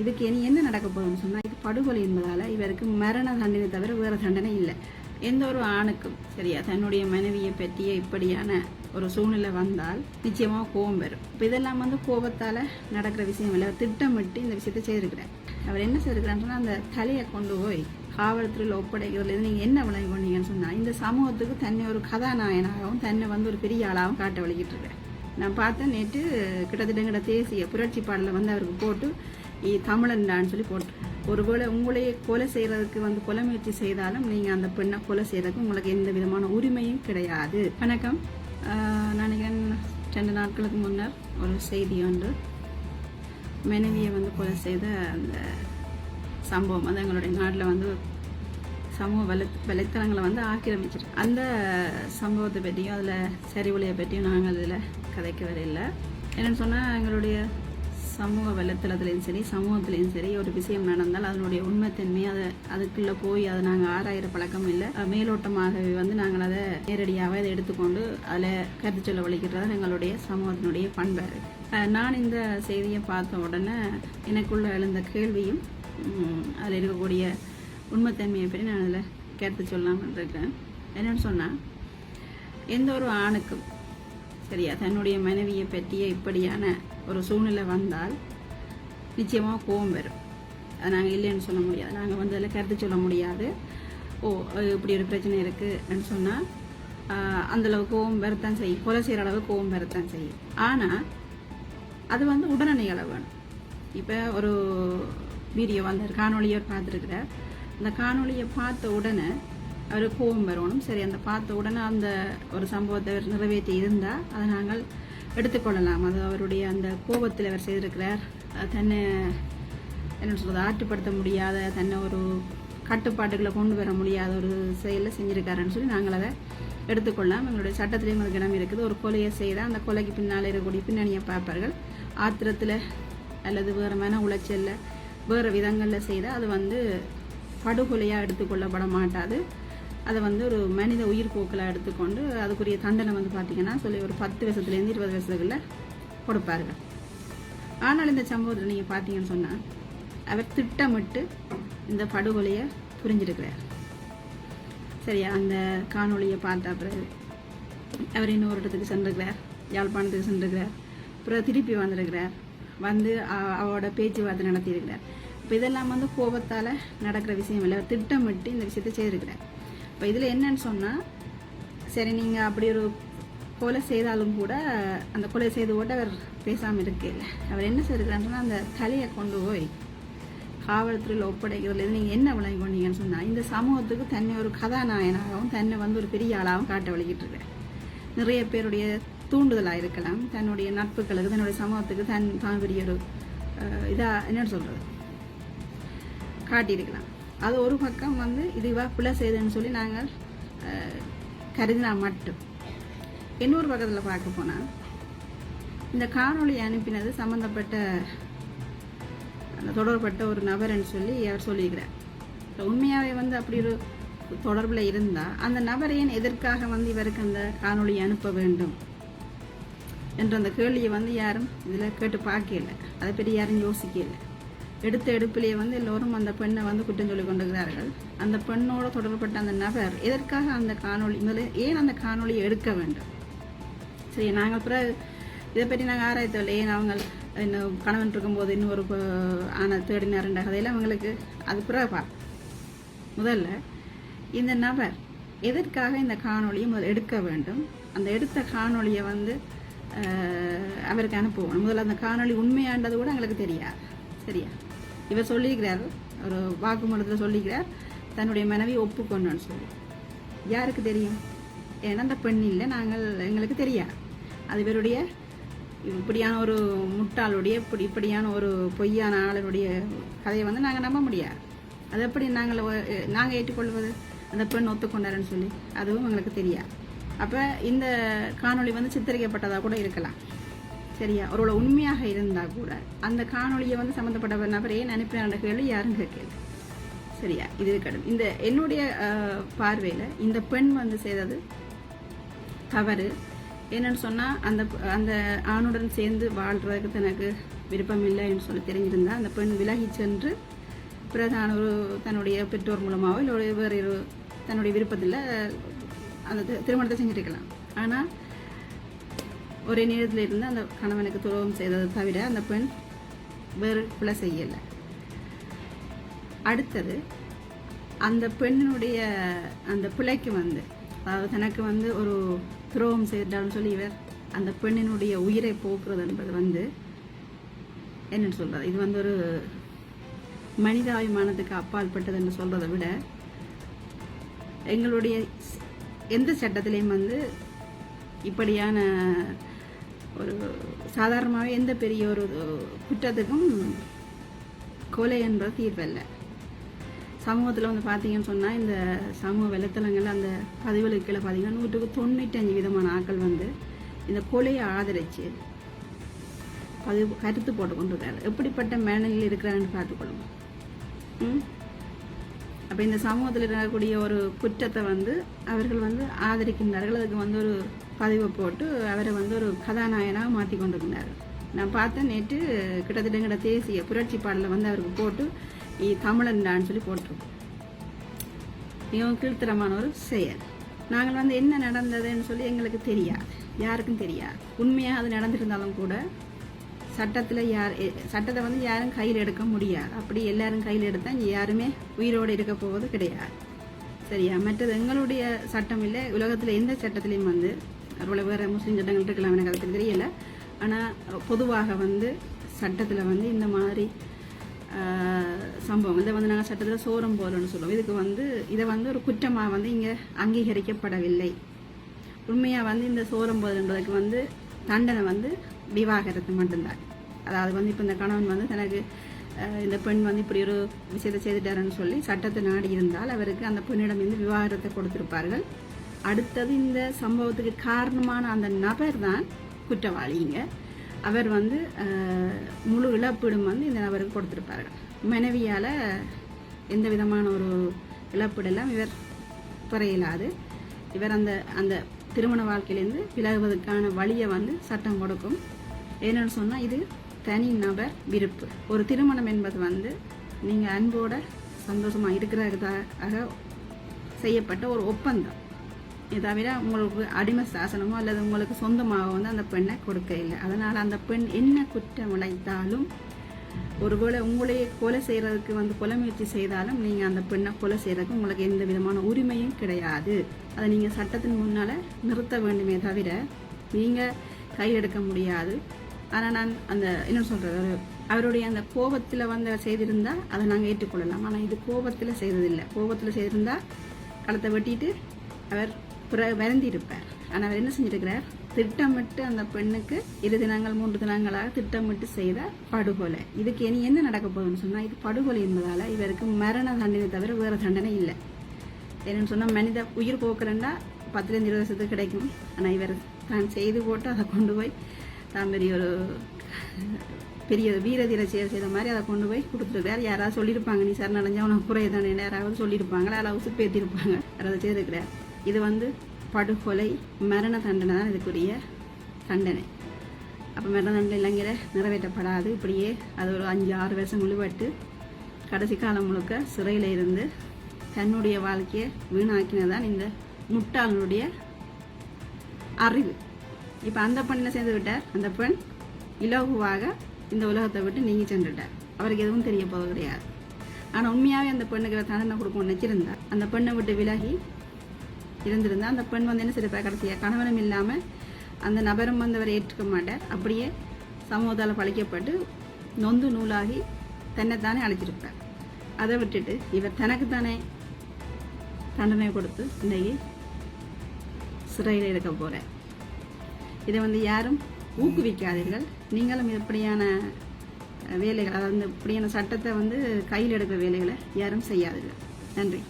இதுக்கு இனி என்ன நடக்க போகுதுன்னு சொன்னால் இது படுகொலை என்பதால் இவருக்கு மரண தண்டனை தவிர வேறு தண்டனை இல்லை. எந்த ஒரு ஆணுக்கும் சரியா தன்னுடைய மனைவியை பற்றிய இப்படியான ஒரு சூழ்நிலை வந்தால் நிச்சயமாக கோபம் வரும். இப்போ இதெல்லாம் வந்து கோபத்தால் நடக்கிற விஷயம் இல்லை. திட்டமிட்டு இந்த விஷயத்தை செய்திருக்கிறார். அவர் என்ன செய்திருக்கிறான்னு சொன்னால் அந்த தலையை கொண்டு போய் காவல்துறையில் ஒப்படைக்கிறதுலேருந்து நீங்கள் என்ன விளங்கி கொண்டீங்கன்னு சொன்னால் இந்த சமூகத்துக்கு தன்னை ஒரு கதாநாயகனாகவும் தன்னை வந்து ஒரு பெரிய ஆளாகவும் காட்ட வலிக்கிட்டு இருக்கேன் நான் பார்த்தேன் நேற்று கிட்டத்தட்ட கிட்ட தேசிய புரட்சி பாடலை வந்து அவருக்கு போட்டு தமிழன்டான்னு சொல்லி போட்டு ஒருவேளை உங்களையே கொலை செய்கிறதுக்கு வந்து கொலை முயற்சி செய்தாலும் நீங்கள் அந்த பெண்ணை கொலை செய்கிறதுக்கு உங்களுக்கு எந்த விதமான உரிமையும் கிடையாது. வணக்கம். நினைக்கிறேன் ரெண்டு நாட்களுக்கு முன்னர் ஒரு செய்தி ஒன்று மனைவியை வந்து கொலை செய்த அந்த சம்பவம். வந்து எங்களுடைய நாட்டில் வந்து சமூக வலை வலைத்தளங்களை வந்து ஆக்கிரமிச்சிருக்கு அந்த சம்பவத்தை பற்றியும் அதில் சரிவுலையை பற்றியும் நாங்கள் இதில் கதைக்க வரையில்லை என்னென்னு சொன்னால் எங்களுடைய சமூக வலைத்தளத்துலேயும் சரி சமூகத்துலேயும் சரி ஒரு விஷயம் நடந்தால் அதனுடைய உண்மைத்தன்மை அதை அதுக்குள்ளே போய் அதை நாங்கள் ஆராயிற பழக்கம் இல்லை. மேலோட்டமாகவே வந்து நாங்கள் அதை நேரடியாகவே அதை எடுத்துக்கொண்டு அதில் கருத்து சொல்ல வலிக்கிறது எங்களுடைய சமூகத்தினுடைய பண்பாடு நான் இந்த செய்தியை பார்த்த உடனே எனக்குள்ளே எழுந்த கேள்வியும் அதில் இருக்கக்கூடிய உண்மைத்தன்மையை பற்றி நான் அதில் கருத்து சொல்லாமல் இருக்கேன் என்னென்னு சொன்னால் எந்த ஒரு ஆணுக்கும் சரியா தன்னுடைய மனைவியை பற்றிய இப்படியான ஒரு சூழ்நிலை வந்தால் நிச்சயமாக கோவம் வரும். அது நாங்கள் இல்லைன்னு சொல்ல முடியாது. நாங்கள் வந்து அதில் கருத்து சொல்ல முடியாது. ஓ இப்படி ஒரு பிரச்சனை இருக்குன்னு சொன்னால் அந்தளவு கோபம் வரத்தான் செய்யும். கொலை செய்கிற அளவு கோபம் வரத்தான் செய்யும். ஆனால் அது வந்து உடனடி வேணும். இப்போ ஒரு வீடியோ வந்து காணொலியை பார்த்துருக்குறார். அந்த காணொலியை பார்த்த உடனே அவர் கோபம் வரணும் சரி அந்த பார்த்த உடனே அந்த ஒரு சம்பவத்தை நிறைவேற்றி இருந்தால் அதை நாங்கள் எடுத்துக்கொள்ளலாம். அது அவருடைய அந்த கோபத்தில் அவர் செய்திருக்கிறார். தன்னை என்ன சொல்கிறது ஆற்றுப்படுத்த முடியாத தன்னை ஒரு கட்டுப்பாட்டுகளை கொண்டு வர முடியாத ஒரு செயலை செஞ்சுருக்காருன்னு சொல்லி நாங்கள் அதை எடுத்துக்கொள்ளலாம். எங்களுடைய சட்டத்திலேயும் ஒரு இடம் இருக்குது. ஒரு கொலையை செய்தால் அந்த கொலைக்கு பின்னால் இருக்கக்கூடிய பின்னணியை பார்ப்பார்கள். ஆத்திரத்தில் அல்லது வேறு மன உளைச்சலில் வேறு விதங்களில் செய்தால் அது வந்து படுகொலையாக எடுத்துக்கொள்ளப்பட மாட்டாது. அதை வந்து ஒரு மனித உயிர் போக்கலாக எடுத்துக்கொண்டு அதுக்குரிய தண்டனை வந்து பார்த்திங்கன்னா சொல்லி ஒரு பத்து வருஷத்துலேருந்து இருபது வருஷத்துக்குள்ள கொடுப்பார்கள். ஆனால் இந்த சம்பவத்தில் நீங்கள் பார்த்தீங்கன்னு சொன்னால் அவர் திட்டமிட்டு இந்த படுகொலையை புரிஞ்சிருக்கிறார். சரியா? அந்த காணொலியை பார்த்த பிறகு அவர் இன்னொரு இடத்துக்கு சென்றிருக்கிறார். யாழ்ப்பாணத்துக்கு சென்றிருக்கிறார். அப்புறம் திருப்பி வந்திருக்கிறார். வந்து அவரோட பேச்சுவார்த்தை நடத்தியிருக்கிறார். இப்போ இதெல்லாம் வந்து கோபத்தால் நடக்கிற விஷயம் இல்லை. அவர் திட்டமிட்டு இந்த விஷயத்தை செய்திருக்கிறார். இப்போ இதில் என்னன்னு சொன்னால் சரி நீங்கள் அப்படி ஒரு கொலை செய்தாலும் கூட அந்த கொலை செய்து கூட அவர் பேசாமல் இருக்கல அவர் என்ன செய்திருக்கிறாருன்னா அந்த தலையை கொண்டு போய் காவல்துறையில் ஒப்படைக்கிறதுலேருந்து நீங்கள் என்ன விளங்கி கொண்டீங்கன்னு சொன்னால் இந்த சமூகத்துக்கு தன்னை ஒரு கதாநாயகனாகவும் தன்னை வந்து ஒரு பெரிய ஆளாகவும் காட்ட வழிகிட்டு இருக்கேன் நிறைய பேருடைய தூண்டுதலாக இருக்கலாம் தன்னுடைய நட்புகளுக்கு தன்னுடைய சமூகத்துக்கு தன் தான் பெரிய ஒரு இதாக என்னன்னு சொல்கிறது காட்டியிருக்கலாம். அது ஒரு பக்கம் வந்து இதுவா பிள்ளை செய்யுதுன்னு சொல்லி நாங்கள் கருதினா மட்டும். இன்னொரு பக்கத்தில் பார்க்க போனால் இந்த காணொலியை அனுப்பினது சம்மந்தப்பட்ட அந்த தொடர்பட்ட ஒரு நபர்னு சொல்லி அவர் சொல்லியிருக்கிறார் உண்மையாகவே வந்து அப்படி ஒரு தொடர்பில் இருந்தால் அந்த நபர் ஏன் எதற்காக வந்து இவருக்கு அந்த காணொலியை அனுப்ப வேண்டும்? என்ற அந்த கேள்வியை வந்து யாரும் இதில் கேட்டு பார்க்கல. அதை பற்றி யாரும் யோசிக்கலை. எடுத்த எடுப்பிலேயே வந்து எல்லோரும் அந்த பெண்ணை வந்து குற்றம் சொல்லி கொண்டிருக்கிறார்கள். அந்த பெண்ணோட தொடர்பட்ட அந்த நபர் எதற்காக அந்த காணொளி முதல்ல ஏன் அந்த காணொளியை எடுக்க வேண்டும்? சரி நாங்கள் பிற இதை பற்றி நாங்கள் ஆராய்த்தவில்லை. ஏன் அவங்க இன்னும் கணவன் இருக்கும்போது இன்னொரு ஆன ஆணை தேடினாருன்ற கதையில் அவங்களுக்கு அது பிறகு முதல்ல இந்த நபர் எதற்காக இந்த காணொளியை முதல் எடுக்க வேண்டும்? அந்த எடுத்த காணொளியை வந்து அவருக்கு அனுப்புவோம். முதல்ல அந்த காணொளி உண்மையாண்டது கூட எங்களுக்கு தெரியாது. சரியா? இவர் சொல்லியிருக்கிறார். ஒரு வாக்குமூலத்தில் சொல்லிக்கிறார் தன்னுடைய மனைவி ஒப்புக்கொண்டோன்னு சொல்லி. யாருக்கு தெரியும்? ஏன்னா அந்த பெண் இல்லை நாங்கள் எங்களுக்கு தெரியாது. அது இவருடைய இப்படியான ஒரு முட்டாளுடைய இப்படி இப்படியான ஒரு பொய்யான ஆளுடைய கதையை வந்து நாங்கள் நம்ப முடியாது. அது எப்படி நாங்கள் நாங்கள் ஏற்றுக்கொள்வது? அந்த பெண் ஒத்துக்கொண்டாருன்னு சொல்லி. அதுவும் எங்களுக்கு தெரியாது. அப்போ இந்த காணொளி வந்து சித்தரிக்கப்பட்டதாக கூட இருக்கலாம். சரியா? அவரோட உண்மையாக இருந்தால் கூட அந்த காணொளியை வந்து சம்மந்தப்பட்ட நபர் ஏன் அனுப்பினார் கேள்வி யாரும் கேட்கல சரியா? இது இருக்கட்டும் இந்த என்னுடைய பார்வையில் இந்த பெண் வந்து செய்தது தவறு. என்னன்னு சொன்னால் அந்த அந்த ஆணுடன் சேர்ந்து வாழ்கிறதுக்கு தனக்கு விருப்பம் இல்லைன்னு சொல்லி தெரிஞ்சிருந்தா அந்த பெண் விலகி சென்று பிரதான ஒரு தன்னுடைய பெற்றோர் மூலமாகவோ இல்லை ஒரு வேறு ஒரு தன்னுடைய விருப்பத்தில் அந்த திருமணத்தை செஞ்சுருக்கலாம். ஆனால் ஒரே நேரத்தில் இருந்து அந்த கணவனுக்கு துரோகம் செய்ததை தவிர அந்த பெண் வேறு பிள்ளை செய்யலை. அடுத்தது அந்த பெண்ணினுடைய அந்த பிள்ளைக்கு வந்து அதாவது தனக்கு வந்து ஒரு துரோகம் செய்தான்னு சொல்லி இவர் அந்த பெண்ணினுடைய உயிரை போக்குறது என்பது வந்து என்னன்னு சொல்கிறது இது வந்து ஒரு மனிதாபிமானத்துக்கு அப்பாற்பட்டது என்று சொல்றதை விட எங்களுடைய எந்த சட்டத்திலையும் வந்து இப்படியான ஒரு சாதாரணமாகவே எந்த பெரிய ஒரு குற்றத்துக்கும் கொலை என்பது தீர்வல்ல. சமூகத்தில் வந்து பார்த்தீங்கன்னு சொன்னால் இந்த சமூக வலைத்தளங்கள் அந்த பதிவுகளுக்கு கீழே பார்த்தீங்கன்னா நூற்றுக்கு தொண்ணூற்றஞ்சு விதமான ஆட்கள் வந்து இந்த கொலையை ஆதரித்து பதிவு கருத்து போட்டு கொண்டிருக்காரு எப்படிப்பட்ட மேனலில் இருக்கிறாருன்னு பார்த்துக்கொள்ளுங்க. ம்? அப்போ இந்த சமூகத்தில் இருக்கக்கூடிய ஒரு குற்றத்தை வந்து அவர்கள் வந்து ஆதரிக்கின்றார்கள். அதுக்கு வந்து ஒரு பதிவை போட்டு அவரை வந்து ஒரு கதாநாயகனாக மாற்றி கொண்டிருக்கிறார்கள் நான் பார்த்தேன் நேற்று கிட்டத்தட்ட எங்கட தேசிய புரட்சி பாடலில் வந்து அவருக்கு போட்டு தமிழன்டான்னு சொல்லி போட்டிருக்கோம். மிகவும் கீழ்த்தரமான ஒரு செயல். நாங்கள் வந்து என்ன நடந்ததுன்னு சொல்லி எங்களுக்கு தெரியாது. யாருக்கும் தெரியாது. உண்மையாக அது நடந்திருந்தாலும் கூட சட்டத்தில் யார் சட்டத்தை வந்து யாரும் கையில் எடுக்க முடியாது. அப்படி எல்லாரும் கையில் எடுத்தால் யாருமே உயிரோடு இருக்க போவது கிடையாது. சரியா? மற்றது எங்களுடைய சட்டம் இல்லை உலகத்தில் எந்த சட்டத்திலையும் வந்து அதுபோல் வேறு முஸ்லீம் சட்டங்கள் இருக்கலாம் எனக்கு அதுக்கு தெரியல. ஆனால் பொதுவாக வந்து சட்டத்தில் வந்து இந்த மாதிரி சம்பவம். இதை வந்து நாங்கள் சட்டத்தில் சோரம் போலன்னு சொல்லுவோம். இதுக்கு வந்து இதை வந்து ஒரு குற்றமாக வந்து இங்கே அங்கீகரிக்கப்படவில்லை. உண்மையாக வந்து இந்த சோரம் போதுன்றதுக்கு வந்து தண்டனை வந்து விவாகரத்து மட்டும்தான். அதாவது வந்து இப்போ இந்த கணவன் வந்து தனக்கு இந்த பெண் வந்து இப்படி ஒரு விஷயத்தை செய்துட்டாருன்னு சொல்லி சட்டத்தை நாடி இருந்தால் அவருக்கு அந்த பெண்ணிடம் இருந்து விவாகரத்தை கொடுத்திருப்பார்கள். அடுத்தது இந்த சம்பவத்துக்கு காரணமான அந்த நபர் தான் குற்றவாளிங்க. அவர் வந்து முழு இழப்பீடும் வந்து இந்த நபருக்கு கொடுத்துருப்பார்கள் மனைவியால் எந்த விதமான ஒரு இழப்பீடெல்லாம் இவர் பெற இயலாது இவர் அந்த அந்த திருமண வாழ்க்கையிலேருந்து விலகுவதற்கான வழியை வந்து சட்டம் கொடுக்கும். என்னென்னு சொன்னால் இது தனி நபர் விருப்பு. ஒரு திருமணம் என்பது வந்து நீங்கள் அன்போட சந்தோஷமாக இருக்கிறதுக்காக செய்யப்பட்ட ஒரு ஒப்பந்தம். தவிர உங்களுக்கு அடிமை சாசனமோ அல்லது உங்களுக்கு சொந்தமாக வந்து அந்த பெண்ணை கொடுக்க இல்லை அதனால் அந்த பெண் என்ன குற்றம் உழைத்தாலும் ஒருவேளை உங்களையே கொலை செய்கிறதுக்கு வந்து கொலை முயற்சி செய்தாலும் நீங்கள் அந்த பெண்ணை கொலை செய்கிறதுக்கு உங்களுக்கு எந்த விதமான உரிமையும் கிடையாது. அதை நீங்கள் சட்டத்தின் முன்னால் நிறுத்த வேண்டுமே தவிர நீங்கள் கையெடுக்க முடியாது. ஆனால் நான் அந்த என்ன சொல்கிறது அவருடைய அந்த கோபத்தில் வந்து செய்திருந்தால் அதை நாங்கள் ஏற்றுக்கொள்ளலாம். ஆனால் இது கோபத்தில் செய்ததில்லை. கோபத்தில் செய்திருந்தால் களத்தை வெட்டிட்டு அவர் புற வருந்திருப்பார் ஆனால் அவர் என்ன செஞ்சிருக்கிறார்? திட்டமிட்டு அந்த பெண்ணுக்கு இரு தினங்கள் மூன்று தினங்களாக திட்டமிட்டு செய்த படுகொலை. இதுக்கு இனி என்ன நடக்க போகுதுன்னு சொன்னால் இது படுகொலை என்பதால் இவருக்கு மரண தண்டனை தவிர வேறு தண்டனை இல்லை. என்னன்னு சொன்னால் மனித உயிர் போக்குறேன்னா பத்துலேருந்து இருபது வருஷத்துக்கு கிடைக்கும். ஆனால் இவர் தான் செய்து போட்டு அதை கொண்டு போய் தான் பெரிய ஒரு பெரிய வீர தீர செயல் செய்த மாதிரி அதை கொண்டு போய் கொடுத்துருக்காரு யாராவது சொல்லியிருப்பாங்க நீ சார் நடஞ்சா உனக்கு குறையதானே யாராவது சொல்லியிருப்பாங்களா? யாராவது உசுப்பேற்றிருப்பாங்க அதை செய்திருக்கிறார். இது வந்து படுகொலை மரண தண்டனை தான் இதுக்குரிய தண்டனை. அப்போ மரண தண்டனை இல்லைங்கிற நிறைவேற்றப்படாது. இப்படியே அது ஒரு அஞ்சு ஆறு வருஷம் முழுவட்டு கடைசி காலம் முழுக்க சிறையில் இருந்து தன்னுடைய வாழ்க்கையை வீணாக்கினதான் இந்த முட்டாளனுடைய அறிவு. இப்போ அந்த பெண்ணை சேர்ந்து விட்டார். அந்த பெண் இலகுவாக இந்த உலகத்தை விட்டு நீங்கி சென்றுட்டார். அவருக்கு எதுவும் தெரிய போவது கிடையாது. ஆனால் உண்மையாகவே அந்த பெண்ணுக்கு தண்டனை கொடுக்கணும்னு வச்சிருந்தா அந்த பெண்ணை விட்டு விலகி இருந்திருந்தா அந்த பெண் வந்து என்ன செய்திருப்பா கடைசியாக கணவனும் இல்லாமல் அந்த நபரும் வந்து அவரை ஏற்றுக்க மாட்டார். அப்படியே சமூகத்தால் பழிக்கப்பட்டு நொந்து நூலாகி தன்னைத்தானே அழைச்சிருப்பார் அதை விட்டுட்டு இவர் தனக்குத்தானே தண்டனை கொடுத்து இன்னைக்கு சிறையில் இருக்க போகிறார் இதை வந்து யாரும் ஊக்குவிக்காதீர்கள். நீங்களும் இப்படியான வேலைகள் அதாவது இப்படியான சட்டத்தை வந்து கையில் எடுக்கிற வேலைகளை யாரும் செய்யாதீர்கள். நன்றி.